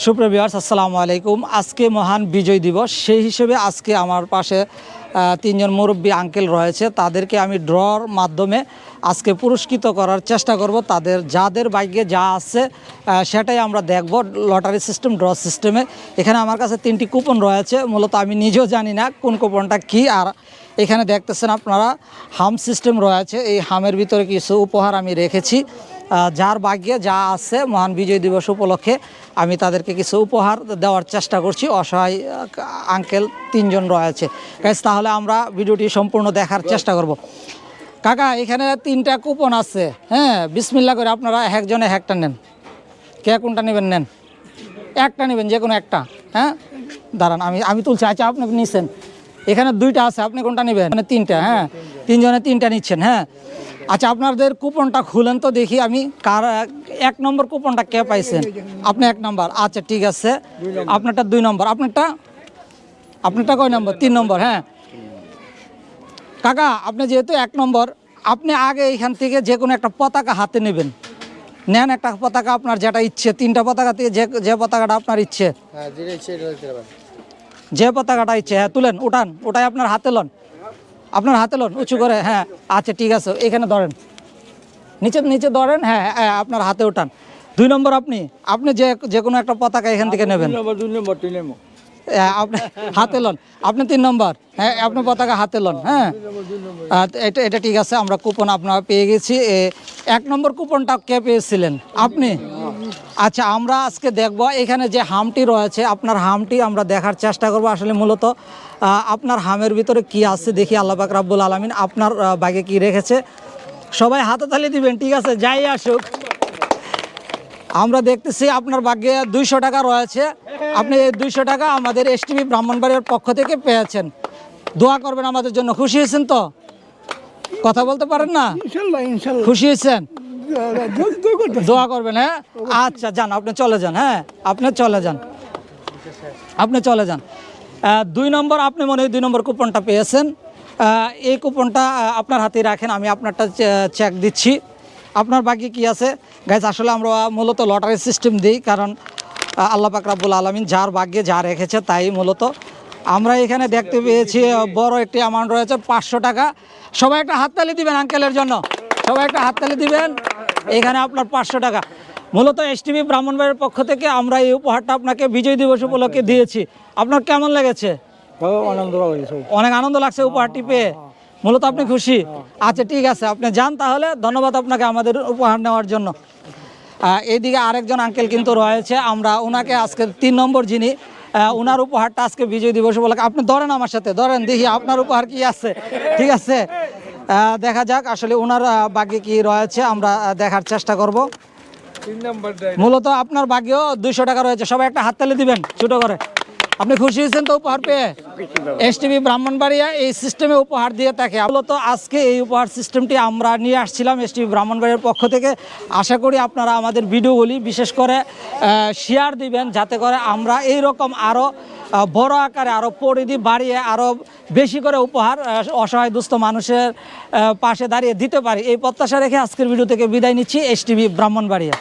সুপ্রিয় ভিউয়ার্স, আসসালামু আলাইকুম। আজকে মহান বিজয় দিবস। সেই হিসেবে আজকে আমার পাশে তিনজন মুরব্বী আঙ্কেল রয়েছে। তাদেরকে আমি ড্রর মাধ্যমে আজকে পুরস্কৃত করার চেষ্টা করব। তাদের যাদের ভাগ্যে যা আছে সেটাই আমরা দেখব লটারি সিস্টেম, ড্র সিস্টেমে। এখানে আমার কাছে তিনটি কুপন রয়েছে। মূলত আমি নিজেও জানি না কোন কুপনটা কী। আর এখানে দেখতেছেন আপনারা, হাম সিস্টেম রয়েছে। এই হামের ভিতরে কিছু উপহার আমি রেখেছি। যার ভাগ্যে যা আছে, মহান বিজয় দিবস উপলক্ষে আমি তাদেরকে কিছু উপহার দেওয়ার চেষ্টা করছি। অসহায় আঙ্কেল তিনজন রয়েছে। তাহলে আমরা ভিডিওটি সম্পূর্ণ দেখার চেষ্টা করব। কাকা, এখানে তিনটা কুপন আছে। হ্যাঁ বিসমিল্লা করে আপনারা একজনে একটা নেন। কে কোনটা নেবেন নেন? একটা নেবেন, যে কোনো একটা। হ্যাঁ? দাঁড়ান, আমি আমি তুলছি। আচ্ছা আপনি নিছেন। এখানে দুইটা আছে, আপনি কোনটা নেবেন? মানে তিনটা হ্যাঁ? তিনজনে তিনটা নিচ্ছেন হ্যাঁ? আচ্ছা আপনাদের কুপনটা খুলেন তো দেখি আমি কার এক নম্বর কুপনটা কে পাইছেন? আপনি এক নম্বর। আচ্ছা ঠিক আছে। আপনারটা দুই নম্বর। আপনারটা আপনারটা কয় নম্বর? তিন নম্বর হ্যাঁ। কাকা আপনি যেহেতু এক নম্বর আপনি আগে এখান থেকে যে কোনো একটা পতাকা হাতে নেবেন। নেন একটা পতাকা আপনার যেটা ইচ্ছে তিনটা পতাকা থেকে যে যে পতাকাটা আপনার ইচ্ছে। হ্যাঁ যে পতাকাটা ইচ্ছে হ্যাঁ তুলেন উঠান ওটাই আপনার হাতে লন। আপনার হাতে লোন উঁচু করে হ্যাঁ। আচ্ছা ঠিক আছে এখানে ধরেন। নিচে নিচে ধরেন হ্যাঁ হ্যাঁ আপনার হাতে উঠান। দুই নম্বর আপনি আপনি যে যে কোনো একটা পতাকা এখান থেকে নেবেন। নম্বর দুই নম্বর তিন নম্বর। হ্যাঁ, আপনি হাতে লন। আপনি তিন নম্বর হ্যাঁ আপনি পতাকা হাতে লন হ্যাঁ। এটা এটা ঠিক আছে আমরা কুপন আপনার পেয়ে গেছি। এক নম্বর কুপনটা কে পেয়েছিলেন? আপনি? আচ্ছা আমরা আজকে দেখব এখানে যে হামটি রয়েছে আপনার হামটি আমরা দেখার চেষ্টা করব। আসলে মূলত আপনার হামের ভিতরে কি আছে দেখি আল্লাহ পাক রাব্বুল আলমিন আপনার বাগে কি রেখেছে। সবাই হাতে তালি দিবেন ঠিক আছে যাই আসুক। আমরা দেখতেছি আপনার ভাগ্যে দুইশো টাকা রয়েছে। আপনি এই দুইশো টাকা আমাদের এস টিভি ব্রাহ্মণবাড়ির পক্ষ থেকে পেয়েছেন। দোয়া করবেন আমাদের জন্য। খুশি হয়েছেন তো? কথা বলতে পারেন না? খুশি হয়েছেন? দোয়া করবেন হ্যাঁ? আচ্ছা যান, আপনি চলে যান হ্যাঁ? আপনি চলে যান। আপনি চলে যান। দুই নম্বর, আপনি মনে হয় দুই নম্বর কুপনটা পেয়েছেন। এই কুপনটা আপনার হাতে রাখেন, আমি আপনারটা চেক দিচ্ছি। আপনার বাকি কি আছে? গাইজ আসলে আমরা মূলত লটারি সিস্টেম দিই, কারণ আল্লাহ পাক রাব্বুল আলমিন যার ভাগ্যে যা রেখেছে, তাই মূলত। আমরা এখানে দেখতে পেয়েছি বড় একটি অ্যামাউন্ট রয়েছে, পাঁচশো টাকা। সবাই একটা হাততালি দিবেন আঙ্কেলের জন্য। সবাই একটা হাততালি দিবেন। এখানে আপনার পাঁচশো টাকা। মূলত এস টিভি ব্রাহ্মণবাড়ির পক্ষ থেকে আমরা এই উপহারটা আপনাকে বিজয় দিবস উপলক্ষে দিয়েছি। আপনার কেমন লেগেছে? অনেক আনন্দ লাগছে উপহারটি পেয়ে। মূলত আপনি খুশি? আচ্ছা ঠিক আছে। আপনি যান তাহলে। ধন্যবাদ আপনাকে আমাদের উপহার নেওয়ার জন্য। এইদিকে আরেকজন আঙ্কেল কিন্তু রয়েছে। আমরা ওনাকে আজকে তিন নম্বর যিনি ওনার উপহারটা আজকে বিজয় দিবস উপলক্ষে আপনি ধরেন আমার সাথে। ধরেন দেখি আপনার উপহার কি আছে? ঠিক আছে? দেখা যাক আসলে ওনার বাকি কি রয়েছে আমরা দেখার চেষ্টা করব। মূলত আপনার ভাগ্যেও দুইশো টাকা রয়েছে। সবাই একটা হাততালি দিবেন ছোট করে। আপনি খুশি হয়েছেন তো উপহার পেয়ে? এস টিভি ব্রাহ্মণবাড়িয়া এই সিস্টেমে উপহার দিয়ে থাকে। মূলত আজকে এই উপহার সিস্টেমটি আমরা নিয়ে আসছিলাম এস টিভি ব্রাহ্মণবাড়িয়ার পক্ষ থেকে। আশা করি আপনারা আমাদের ভিডিওগুলি বিশেষ করে শেয়ার দিবেন যাতে করে আমরা এই রকম আরও বড় আকারে আরও পরিধি বাড়িয়ে আরও বেশি করে উপহার অসহায় দুস্থ মানুষের পাশে দাঁড়িয়ে দিতে পারি। এই প্রত্যাশা রেখে আজকের ভিডিও থেকে বিদায় নিচ্ছি। S TV Brahmanbaria.